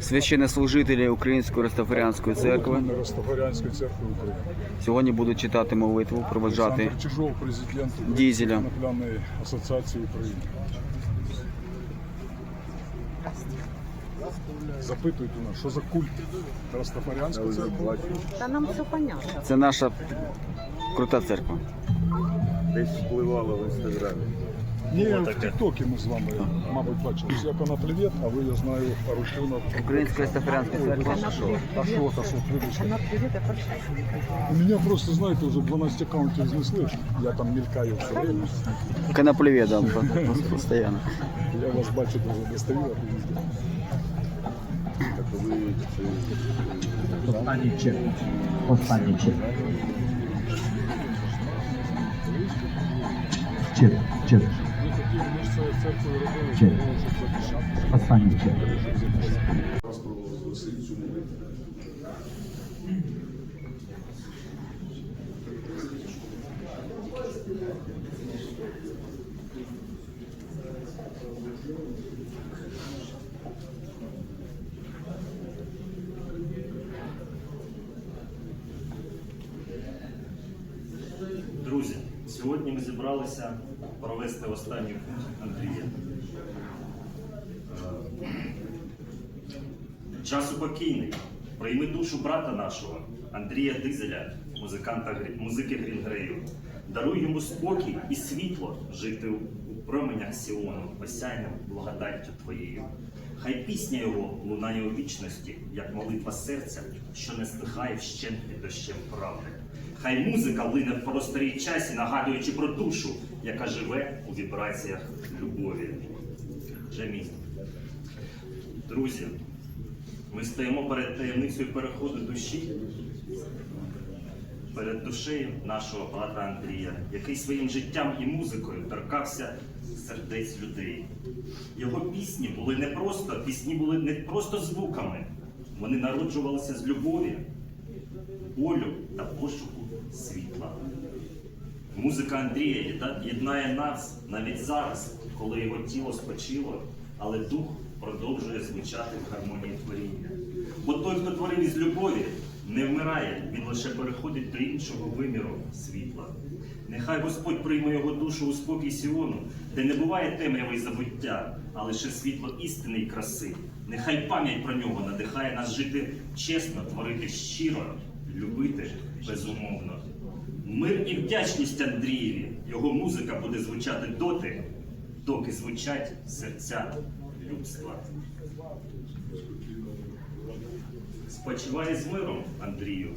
Священнослужителі Української Растафаріанської церкви Растафарянської церкви України. сьогодні будуть читати молитву, проведжати Олександр Чижов, президент Дізеля. Асоціації України. Запитують у нас, що за культ Растафарянська церква? Та нам все понятно. Це наша крута церква. Десь впливало в інстаграмі. Ні, в Тіктокі ми з вами, мабуть, бачили. Я привіт, а ви, я знаю, Арутюнов. Українська Растафаріанська церква. А що, а що, та що, вибачте. Вона привіт, я перша. У мене просто, знаєте, вже 12 аккаунтів знесли. Я там мелькаю все время. Коноплеведом постійно. Я вас бачу дуже достаю, а ви везде. Так ви це Останній чек. Останній чек. Чек, чек, Чек. останній чек. Thank проголосив цю молитву. Друзі, сьогодні ми зібралися провести останню путь Андрія. Е, Час упокійний. Прийми душу брата нашого, Андрія Дизеля, музиканта музики Грінгрею. Даруй йому спокій і світло жити у променях Сіону, осяйним благодаттю твоєю. Хай пісня його лунає у вічності, як молитва серця, що не стихає вщент дощем правди. Хай музика лине в просторі часі, нагадуючи про душу, яка живе у вібраціях любові. Джемізм. Друзі, ми стоїмо перед таємницею переходу душі, перед душею нашого брата Андрія, який своїм життям і музикою торкався сердець людей. Його пісні були не просто, пісні були не просто звуками, вони народжувалися з любові, болю та пошуку світла. Музика Андрія єднає нас навіть зараз, коли його тіло спочило, але дух продовжує звучати в гармонії творіння. Бо той, хто творив із любові, не вмирає, він лише переходить до іншого виміру світла. Нехай Господь прийме його душу у спокій Сіону, де не буває темряви й забуття, а лише світло істини й краси. Нехай пам'ять про нього надихає нас жити чесно, творити щиро, любити безумовно. Мир і вдячність Андрієві. Його музика буде звучати доти, доки звучать серця людства. Спочивай з миром, Андрію.